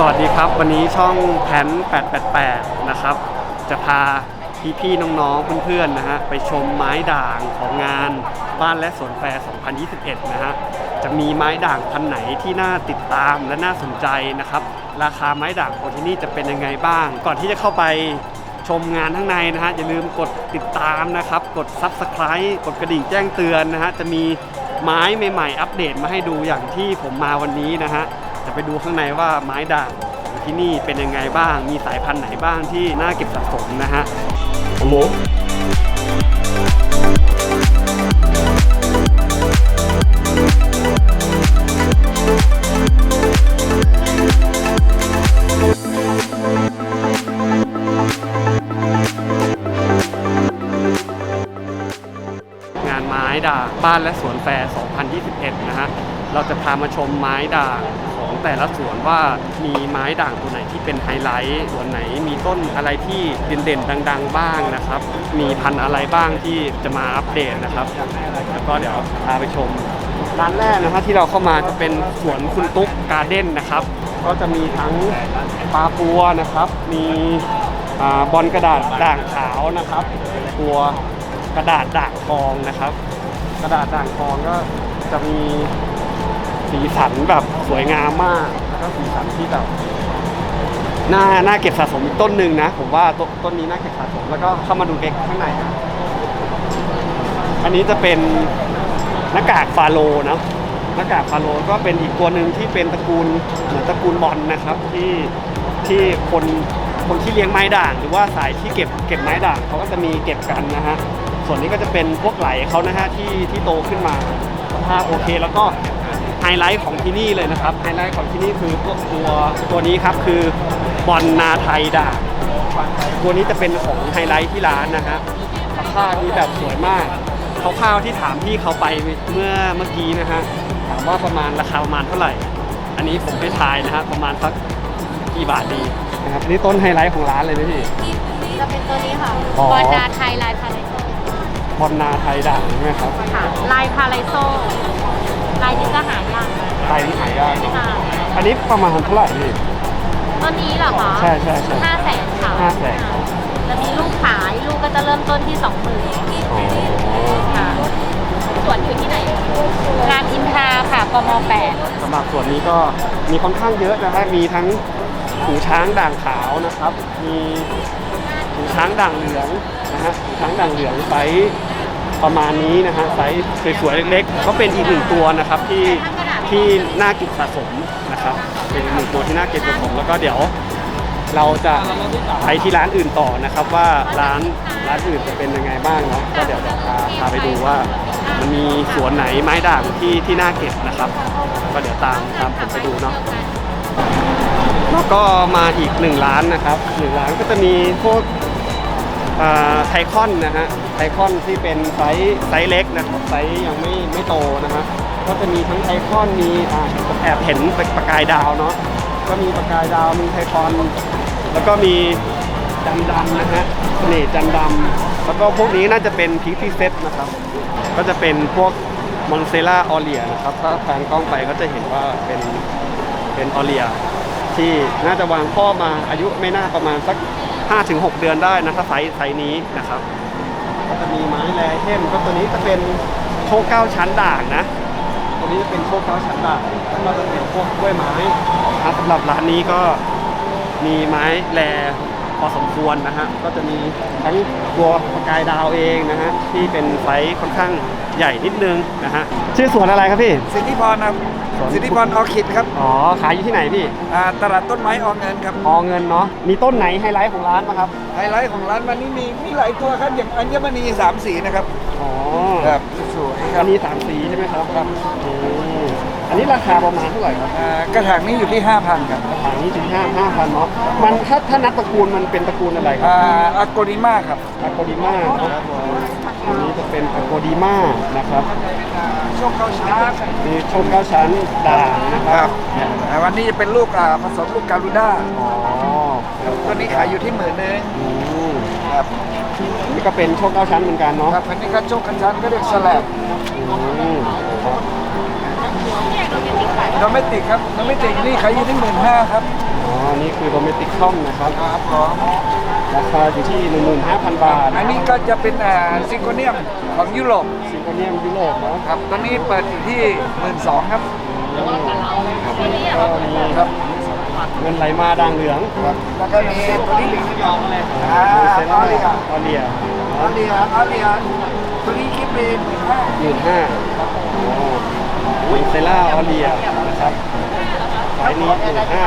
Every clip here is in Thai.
สวัสดีครับ วันนี้ช่องแผน888 นะครับ จะพาพี่ๆน้องๆเพื่อนๆนะฮะไปชมไม้ด่างของงานบ้านและสวนแฟร์ 2021 นะฮะจะมีไม้ด่างพันไหนที่น่าติดตามและน่าสนใจนะครับ ราคาไม้ด่างของที่นี่จะเป็นยังไงบ้าง ก่อนที่จะเข้าไปชมงานข้างในนะฮะอย่าลืมกดติดตามนะครับ กด Subscribe กดกระดิ่งแจ้งเตือนนะฮะจะมีไม้ใหม่ๆ อัปเดตมาให้ดูอย่างที่ผมมาวันนี้นะฮะ จะไปดูข้างในว่าไม้ด่างของที่นี่เป็นยังไงบ้าง มีสายพันธุ์ไหนบ้างที่น่าเก็บสะสมนะฮะโอ้โหงานไม้ด่างบ้านและสวนแฟร์ 2021 นะฮะ เราจะพามาชมไม้ด่างของ แต่ละสวนว่ามีไม้ด่างตัวไหนที่เป็นไฮไลท์สวนไหนมีต้นอะไรที่เด่นๆดัง ๆ บ้างนะครับ มีพันธุ์อะไรบ้างที่จะมาอัปเดตนะครับ แล้วก็เดี๋ยวพาไปชมร้านแรกนะครับที่เราเข้ามาจะเป็นสวนคุณตุ๊กการ์เด้นนะครับ ก็จะมีทั้งปลาปัวนะครับ มีอบอลกระดาษด่างขาวนะครับตัวกระดาษด่างทองนะครับ กระดาษด่างทองก็จะมี สีสันแบบสวยงามมาก แล้วก็สีสันที่แบบน่าน่าเก็บสะสมอีกต้นหนึ่งนะ ผมว่าต้นต้นนี้น่าเก็บสะสมแล้วก็เข้ามาดูเก็กข้างในนะอันนี้จะเป็นหน้ากากฟาโลนะหน้ากากฟาโลก็เป็นอีกตัวหนึ่งที่เป็นตระกูลเหมือนตระกูลบอลนะครับที่ที่คนคนที่เลี้ยงไม้ด่าง หรือว่าสายที่เก็บเก็บไม้ด่างเขาก็จะมีเก็บกันนะฮะส่วนนี้ก็จะเป็นพวกไหลเขานะฮะที่ที่โตขึ้นมาสภาพโอเคแล้วก็ ไฮไลท์ของที่นี่เลยนะครับไฮไลท์ของที่นี่คือพวกตัวตัวนี้ครับคือบอลนาไทยด่างตัวนี้จะเป็นของไฮไลท์ที่ร้านนะฮะสภาพนี้แบบสวยมากคร่าวๆที่ถามพี่เขาไปเมื่อเมื่อกี้นะฮะถามว่าประมาณราคาประมาณเท่าไหร่ อันนี้ผมไม่ทายนะฮะประมาณสักกี่บาทดีนะครับนี่ต้นไฮไลท์ของร้านเลยนะพี่จะเป็นตัวนี้ค่ะอ๋อบอลนาไทยลายพาไลโซบอลนาไทยด่างใช่ไหมครับค่ะลายพาไลโซ ลายนี้จะหายากลายที่หายากเนอะค่ะอันนี้ประมาณเท่าไหร่พี่ ต้นนี้เหรอคะใช่ใช่ใช่ห้าแสนค่ะห้าแสน จะมีลูกขายลูกก็จะเริ่มต้นที่สองหมื่นอ๋อค่ะสวนอยู่ที่ไหนรามอินทราค่ะกมแปดสำหรับส่วนนี้ก็มีค่อนข้างเยอะนะครับมีทั้งหูช้างด่างขาวนะครับ มีหูช้างด่างเหลืองนะฮะหูช้างด่างเหลืองไซส์ ประมาณนี้นะฮะไซส์สวยๆเล็กๆก็เป็นอีกหนึ่งตัวนะครับที่ที่น่าเก็บสะสมนะครับ เป็นอีกหนึ่งตัวที่น่าเก็บสะสมแล้วก็เดี๋ยวเราจะไปที่ร้านอื่นต่อนะครับ ว่าร้านร้านอื่นจะเป็นยังไงบ้างเนาะก็เดี๋ยวเดี๋ยวพาพาไปดูว่า มันมีสวนไหนไม้ด่างที่ที่น่าเก็บนะครับ ก็เดี๋ยวตามตามผมไปดูเนาะแล้วก็มาอีกหนึ่งร้านนะครับหนึ่งร้านก็จะมีพวก ไทคอนนะฮะไทคอนที่เป็นไซส์ไซส์เล็กนะครับไซส์ยังไม่ไม่โตนะฮะก็จะมีทั้งไทคอนมีอ่าผมแอบเห็นประกายดาวเนาะก็มีประกายดาวมีไทคอน แล้วก็มีจันดำนะฮะเสน่ห์จันดำแล้วก็พวกนี้น่าจะเป็นพิกซี่เซตนะครับ ก็จะเป็นพวกมอนเซล่าออเลียนะครับถ้าแพนกล้องไปก็จะเห็นว่าเป็นเป็นออเลียที่น่าจะวางพ่อมาอายุไม่น่าประมาณสัก 5-6 เดือนได้นะถ้าไซส์ไซส์นี้นะครับก็จะมีไม้แรเข้มก็ตัวนี้จะเป็นโชคเก้าชั้นด่างนะ ตัวนี้จะเป็นโชคเก้าชั้นด่างแล้วก็จะเป็นพวกกล้วยไม้นะสำหรับร้านนี้ก็มีไม้แร พอสมควรนะฮะก็จะมีทั้งตัวประกายดาวเองนะฮะที่เป็นไซส์ค่อนข้างใหญ่นิดนึงนะฮะชื่อสวนอะไรครับพี่ สิทธิพรครับสวน สิทธิพรออคิดครับอ๋อขายอยู่ที่ไหนพี่อ่าตลาดต้นไม้ออเงินครับพอเงินเนาะมีต้นไหนไฮไลท์ของร้านไหมครับไฮไลท์ของร้านวันนี้มีมีหลายตัวครับอย่างอัญมณีสามสีนะครับอ๋อครับสวยครัอับนนี้สามสีใช่ไหมครับครับอั นนี้ราคาประมาณเท่าไหร่ครับอ่ากระถางนี้อยู่ที่ 5,000ครับถังนี้ถึงห้าห้าพันเนาะมันถ้าถ้านับตระกูลมันเป็นตระกูลอะไรครัอ่าบอาโกนิมาครับ อะโกดิมาเนอะอันนี้จะเป็นอะโกดิมานะครับอ่าช่วงเข้าช้าครับมีชมเก้าชั้นด่างนะคครัรับบอ่าวันนี้จะเป็นลูกอ่าผสมลูกการูด้าอ๋อตัวนี้ขายอยู่ที่หมื่นหนึงอืมครับนี่ก็เป็นโชคเก้าชั้นเหมือนกันเนาะครับอันนี้ก็โชคกันชั้นก็เรียกสลับอืม ครับโดเมติกครับโดเมติกนี่ขายอยู่ที่หมื่นห้าครับออ๋อนี่คือโรแมนติกช่องนะครับครับผมราคาอยู่ที่ 15,000 บาทอันนี้ก็จะเป็นอ่าซิงโกเนียมของยุโรปซิงโกเนียมยุโรปเนาะครับตัวนี้เปิดอยู่ที่หมื่นสองครับก็มีครับเงินไหลมาด่างเหลืองแล้วก็มีตัวนี้ยองเลยอ่าเซอล่าอเรียออเลียออเรียออเรียตัวนี้คิดเป็นห้าหมื่นห้าอ๋อเซล่าออเลียนะ ครับสายนี้หมื่นห้า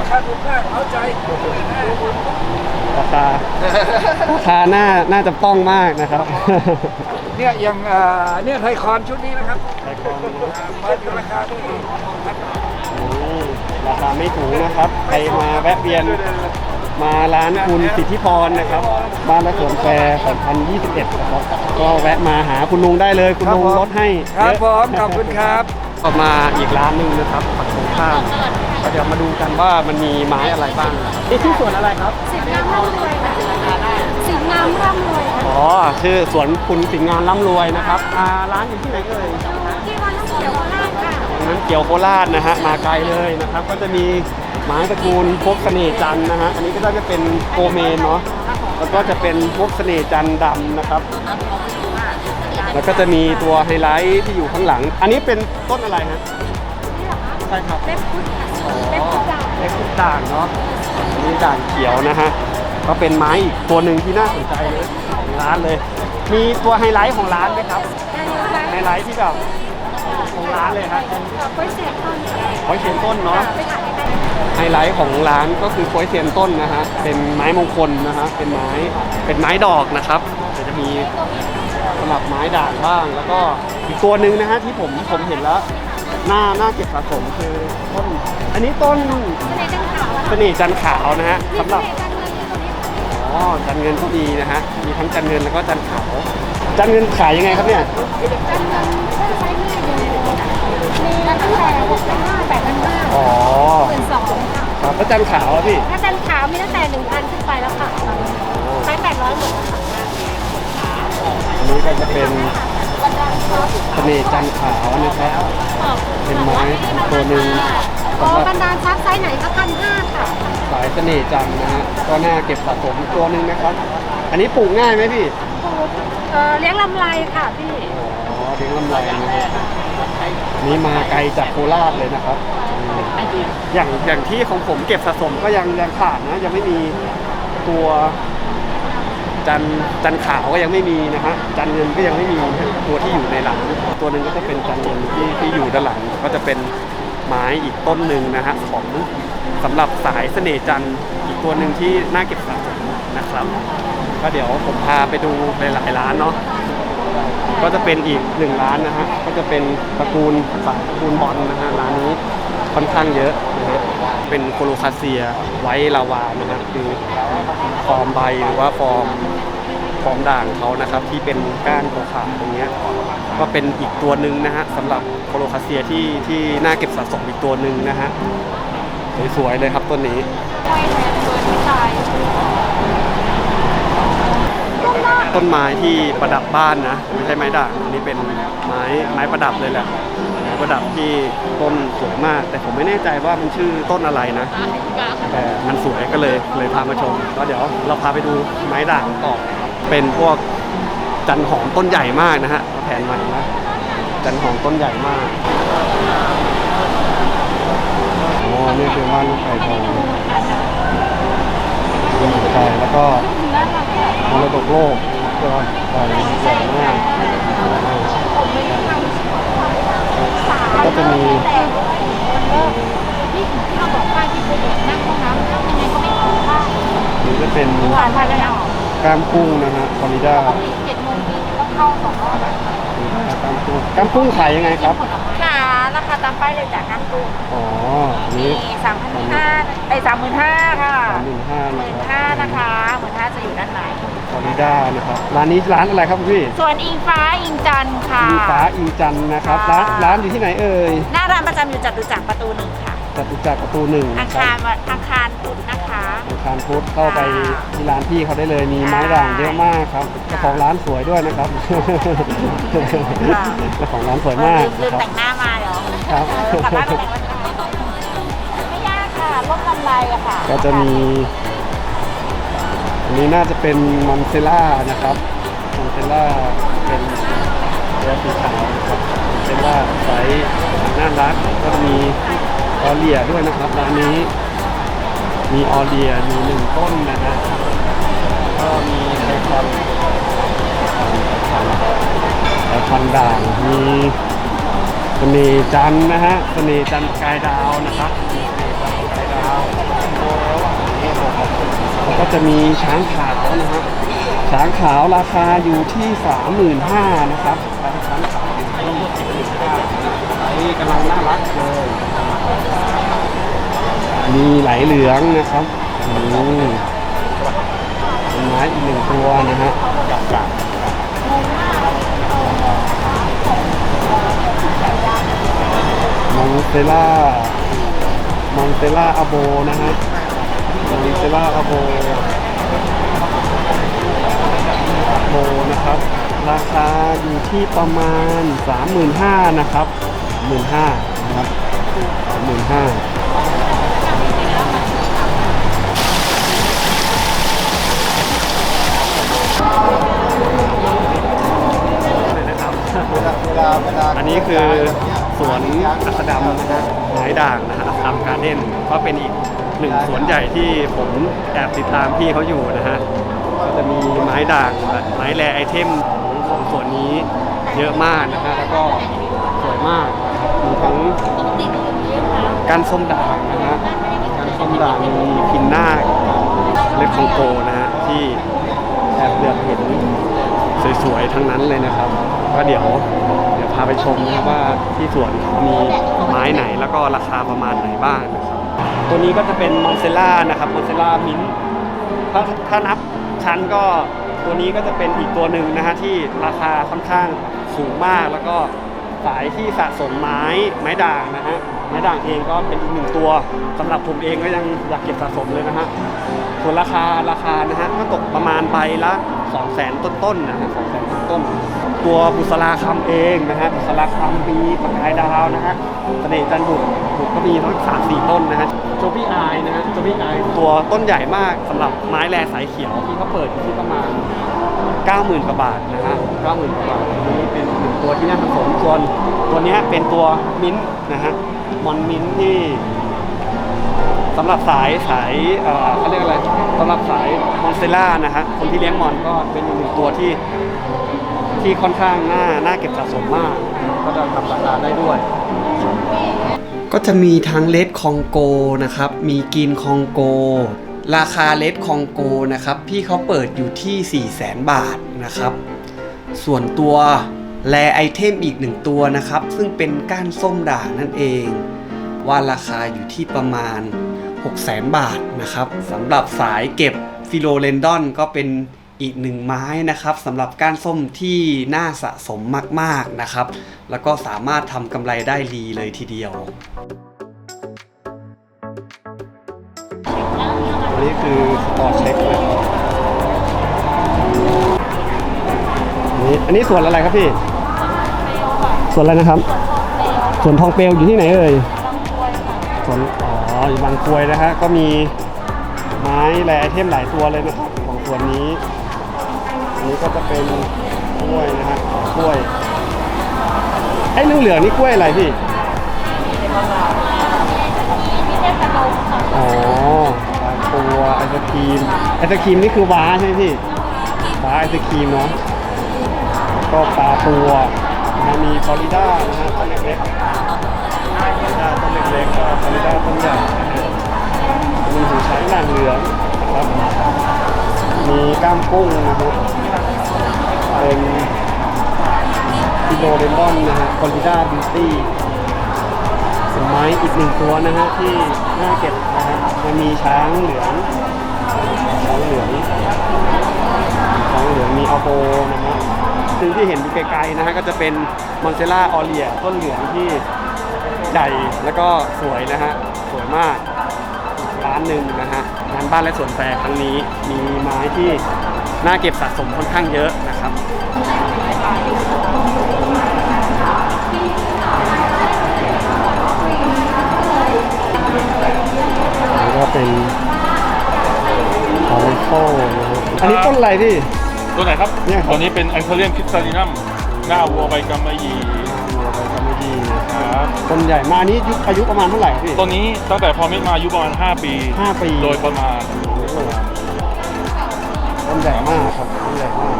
ราคาถูกมากเอาใจราคาราคาน่าน่าจะป้องมากนะครับเนี่ยอย่างอ่าเนี่ยไทยคอนชุดนี้นะครับไทยคอนนะเปิดอยู่ราคาที่อืมราคาไม่ถูกนะครับ ใครมาแวะเวียนมาร้านคุณสิทธิพรนะครับ บ้านและสวนแฟร์2021นะครับก็แวะมาหาคุณลุงได้เลย คุณลุงลดให้ ครับเยอะผมขอบคุณครับ ก็มาอีกร้านหนึ่งนะครับฝั่งตรงข้ามก็เดี๋ยวมาดูกันว่ามันมีไม้อะไรบ้างนี่ชื่อสวนอะไรครับ สิงห์งามร่ำรวยค่ะสิงห์งามร่ำรวยค่ะอ๋อชื่อสวนคุณสิงห์งานร่ำรวยนะครับอ่าร้านอยู่ที่ไหนเอ่ย ที่วัดน้ำเขียวโคราชค่ะนั้นเกี่ยวโคราชนะฮะมาไกลเลยนะครับ ก็จะมีไม้ตระกูลพวกเสน่ห์จันทร์นะฮะอันนี้ก็จะเป็นโกเมนเนาะแล้วก็จะเป็นพวกเสน่ห์จันทร์ดำนะครับ แล้วก็จะมีตัวไฮไลท์ที่อยู่ข้างหลัง อันนี้เป็นต้นอะไรฮะใช่ครับเล็บพุทธค่ะเล็บพุทธด่างเล็กทุกด่างเนาะอันนี้ด่างเขียวนะฮะก็เป็นไม้อีกตัวหนึ่งที่น่าสนใจเลยของร้านเลย มีตัวไฮไลท์ของร้านไหมครับไฮไลท์ที่แบบของร้านเลยครับกล้วยเสียบต้นค่ะไว้เชียนต้นเนาะไปขายได้ไฮไลท์ของร้านก็คือโค้ยเทียนต้นนะฮะเป็นไม้มงคลนะฮะเป็นไม้เป็นไม้ดอกนะครับเดี๋ยวจะมีสำหรับไม้ด่างบ้าง แล้วก็อีกตัวหนึ่งนะฮะที่ผมผมเห็นแล้วน่าน่าเก็บสะสมคือต้นอันนี้ต้นในจังขาวเสน่ห์จันทร์ขาวนะฮะสำหรับในจังเงินตัวนี้อ๋อจันเงินก็ดีนะฮะมีทั้งจันเงินแล้วก็จันขาวจันเงินขายยังไงครับเนี่ยจังเงินเส้นไซส์ง่ายเดียวเลยมีตั้งแต่หกพันห้าแปดพันห้าอ๋อหมื่นสองค่ะครับแล้วจันขาวอะพี่ถ้าจันขาวมีตั้งแต่หนึ่งพันขึ้นไปแล้วค่ะไซส์แปดร้อยหมดแล้วค่ะอั นนี้ก็จะเป็นเสน่ห์จันทร์ขาวนะครับเป็นไม้ตัวหนึ่งอ๋อสำหรับบรรดาซับไซส์ไหนก็พันห้าค่ะ สายเสน่ห์จันทร์นะฮะก็น่าเก็บสะสมอีกตัวหนึ่งนะครับ อันนี้ปลูกง่ายไหมพี่ปลูกเอ่อเลี้ยงลำไรค่ะพี่อ๋อเลี้ยงลำไรนะครับนี่มาไกลจากโคราชเลยนะครับอืมอย่างอย่างที่ของผมเก็บสะสมก็ยังยังขาดนะยังไม่มีตัว จันจันขาวก็ยังไม่มีนะฮะจันเงินก็ยังไม่มีตัวที่อยู่ในหลัง ตัวหนึ่งก็จะเป็นจันเงินที่ที่อยู่ด้านหลัง ก็จะเป็นไม้อีกต้นหนึ่งนะฮะของสำหรับสายเสน่ห์จันอีกตัวหนึ่งที่น่าเก็บสะสมนะครับ ก็เดี๋ยวผมพาไปดูหลายร้านเนาะก็จะเป็นอีกหนึ่งร้านนะฮะก็จะเป็นตระกูลสายตระกูลบอลนะฮะร้านนี้ค่อนข้างเยอะนะฮะเป็นโคโลคาเซียไว้ลาวานะฮะคือฟอร์มใบหรือว่าฟอร์ม ฟอร์มด่างเขานะครับที่เป็นก้านขาวๆตรงเนี้ยก็เป็นอีกตัวหนึ่งนะฮะสำหรับโคโลคาเซียที่ที่น่าเก็บสะสมอีกตัวหนึ่งนะฮะสวยๆเลยครับต้นนี้ต้นไม้ที่ประดับบ้านนะไม่ใช่ไม้ด่างอันนี้เป็นไม้ไม้ประดับเลยแหละไม้ประดับที่ต้นสวยมาก แต่ผมไม่แน่ใจว่ามันชื่อต้นอะไรนะแต่มันสวยก็เลยเลยพามาชมก็เดี๋ยวเราพาไปดูไม้ด่างต่อ เป็นพวกจันหอมต้นใหญ่มากนะฮะแผนใหม่นะจันหอมต้นใหญ่มากอ๋อนี่คือบ้านลูกไก่ทองลูกไก่แล้วก็มรดกโลกก็ใส่ใหญ่มากก็จะมีที่เขาบอกว่าที่ไปเด็กนั่งห้องน้ำนั่งยังไงก็ไม่ถูกว่านี่ก็เป็นผ่านไปแล้ว กล้ามกุ้งนะฮะฟลอริดาเจ็ดโมงนี้ต้องเข้าสองรอบกล้ามกุ้งกล้ามกุ้งขายยังไงครับ ค่ะราคาตามป้ายเลยจากน้ำกุ้งอ๋ออันนี้มีสามพันห้าไอ้สามหมื่นห้าค่ะสามหมื่นห้าหนะมื่นคห้ารับนะคะหมื่นห้าจะอยู่ด้านในฟลอริดานะครับร้านนี้ร้านอะไรครับคุณพี่ส่วนอิงฟ้าอิงจันทร์ค่ะ มีฟ้าอิงจันทร์นะครับร้านร้านอยู่ที่ไหนเอ่ยหน้าร้านประจำอยู่จตุจักรประตูหนึ่งค่ะจตุจักรประตูหนึ่งอาครัคารบวันอัง อาคารพุทธเข้าไปที่ร้านพี่เขาได้เลยมีไม้ด่างเยอะมากครับเจ้าของร้านสวยด้วยนะครับเจ้าของร้านสวยมากลืมนะคแต่รับงหน้ามาเดี๋ยวครับกลับบ้านไปแต่งวันไม่ยากค่ะลดกำไรอะค่ะก็จะมีอันนี้น่าจะเป็นมอนเซล่านะครับมอนเซล่าเป็นตัวสีขาวนะครับมอนเซล่าไซส์น่ารักก็จะมีออเลียด้วยนะครับร้านนี้ มีออเลียมีหนึ่งต้นนะฮะก็มีไทคอนไทคอนด่างมีเสน่จันนะฮะเสน่จันกายดาวนะครับมีเสน่ห์จันทร์ประกายดาวโอ้แล้วอะนี่ครับแล้วก็จะมีช้างขาวนะฮะช้างขาวราคาอยู่ที่35,000นห้านะครับช้างขาวที่กำลังน่ารักเลย มีไหลเหลืองนะครับอืมต้นไม้อีกหนึ่งตัวนะฮะมอนเตล่ามอนเตล่าอาโบนะฮะมอนเตล่าอาโบโบนะครับ ราคาอยู่ที่ประมาณ 35,000นะครับ15,000นะครับ35,000 อันนี้คือสวนอัสดำนะฮะไม้ด่างนะฮะอัสดำการ์เด้นก็เป็นอีกหนึ่งสวนใหญ่ที่ผมแอบติดตามพี่เขาอยู่นะฮะก็จะมีไม้ด่างและไม้แรไอเทมของของสวนนี้เยอะมากนะฮะแล้วก็สวยมากมีทั้งการส้มด่างนะฮะการส้มด่างมีพินนาคเล็บของโกนะฮะที่แอบเลือกเห็นสวยๆทั้งนั้นเลยนะครับ ก็เดี๋ยว พาไปชมนะครับว่าที่สวนเขามีไม้ไหนแล้วก็ราคาประมาณไหนบ้างนะครับตัวนี้ก็จะเป็นมอนเซล่านะครับมอนเซล่ามินถ้าถ้านับชั้นก็ตัวนี้ก็จะเป็นอีกตัวหนึ่งนะฮะที่ราคาค่อนข้างสูงมาก แล้วก็สายที่สะสมไม้ไม้ด่างนะฮะไม้ด่างเองก็เป็นอีกหนึ่งตัวสำหรับผมเองก็ยังอยากเก็บสะสมเลยนะฮะส่วนราคาราคานะฮะก็ตกประมาณใบละ 2 0 0 0 0 0ต้นๆนะฮะสองแสนต้น ตัวบุษราคำเองนะฮะบุษราคำมีประกายดาวนะฮะเสน่ห์จันบุตรบุตรก็มีทั้งสามสี่ต้นนะฮะโจพี่อายนะฮะโจพี่อายตัวต้นใหญ่มากสำหรับไม้แลสายเขียวที่เขาเปิดอยู่ที่ประมาณ90,000กว่าบาทนะฮะ90,000กว่าบาทอันนี้เป็นหนึ่งตัวที่น่าสะสมส่วนตัวนี้เป็นตัวมิ้นท์นะฮะมอนมิ้นท์ที่สำหรับสายสายเอ่อเขาเรียกอะไรสำหรับสายมอนเซล่านะฮะคนที่เลี้ยงมอนก็เป็นอีกหนึ่งตัวที่ ที่ค่อนข้างน่าน่าเก็บสะสมมาก ก็จะทำราคาได้ด้วย ก็จะมีทั้งเลดคองโกนะครับ มีกินคองโก ราคาเลดคองโกนะครับพี่เขาเปิดอยู่ที่ 4 0 0 0 0 0 บาทนะครับ ส่วนตัวแลไอเทมอีกหนึ่งตัวนะครับ ซึ่งเป็นก้านส้มด่างนั่นเอง ว่าราคาอยู่ที่ประมาณ 6 0 0 0 0 0 บาทนะครับสำหรับสายเก็บฟิโลเลนดอนก็เป็น อีกหนึ่งไม้นะครับสำหรับก้านส้มที่น่าสะสมมากๆนะครับ แล้วก็สามารถทำกำไรได้ดีเลยทีเดียวอันนี้คือสปอเช็คนะนี่อันนี้ส่วนอะไรครับพี่ส่วนอะไรนะครับ ส่วนทองเปลวอยู่ที่ไหนเอ่ยสวนอ๋ออยู่บางกรวยนะฮะก็มีไม้แลไอเทมหลายตัวเลยนะครับของส่วนนี้ นี้ก็จะเป็นกล้วยนะฮะกล้วยไอ้เหลืองๆนี่กล้วยอะไรพี่อ๋อปลาตัวไอศครีมไอศครีมนี่คือว้าใช่ไหมพี่ว้าไอศครีมเนาะก็ปลาตัวนะมีฟลอริดานะฮะต้นเล็กๆฟลอริดาต้นเล็กๆก็ฟลอริดาต้นใหญ่นะฮะมีหูช้างด่างเหลืองนะครับมีก้ามกุ้งนะครับ เป็นฟิโดเรนดอนนะฮะฟลอริดาบิวตี้เป็นไม้อีกหนึ่งตัวนะฮะที่น่าเก็บนะฮะมันมีช้างเหลืองช้างเหลืองช้างเหลืองมีอัลโปนะฮะซึ่งที่เห็นอยู่ไกลๆนะฮะก็จะเป็นมอนเซล่าออเลียต้นเหลืองที่ใหญ่แล้วก็สวยนะฮะสวยมากร้านหนึ่งนะฮะงานบ้านและสวนแฟร์ครั้งนี้มีไม้ที่ น่าเก็บสะสมค่อนข้างเยอะนะครับก็เป็นคอร์โฟนะฮะอันนี้ต้นอะไรพี่ ตัวไหนครับเนี่ยครับ ตัวนี้เป็นแอนเทเรียมคิสตาลินัมหน้าวัวใบกำมะหยี่บัวใบกำมะหยี่ครับต้นใหญ่มากอันนี้ยุคอายุประมาณเท่าไหร่พี่ ตัวนี้ตั้งแต่พอเม็ดมาอายุประมาณ 5 ปี ห้าปี โดยประมาณต้น ใหญ่มากครับต้นใหญ่มาก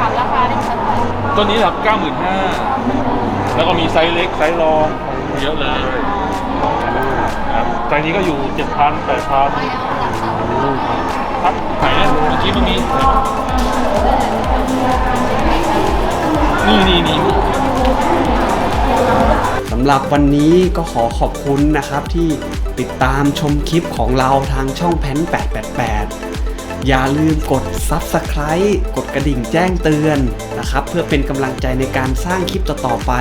ถามราคาได้ไหมคะตัวนี้ครับ95,000แล้วก็มีไซส์เล็กไซส์รองเยอะเลยครับไซส์นี้ก็อยู่7,000 8,000อืมครับครับไหนเนี่ยเมื่อกี้มันมีนี่นี่นี่สำหรับวันนี้ก็ขอขอบคุณนะครับที่ติดตามชมคลิปของเราทางช่องแพน888 อย่าลืมกด Subscribe กดกระดิ่งแจ้งเตือนนะครับ เพื่อเป็นกำลังใจในการสร้างคลิปต่อๆไป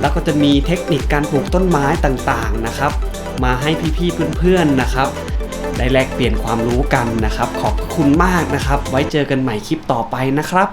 แล้วก็จะมีเทคนิคการปลูกต้นไม้ต่างๆนะครับ มาให้พี่ๆเพื่อนๆนะครับ ได้แลกเปลี่ยนความรู้กันนะครับ ขอบคุณมากนะครับ ไว้เจอกันใหม่คลิปต่อไปนะครับ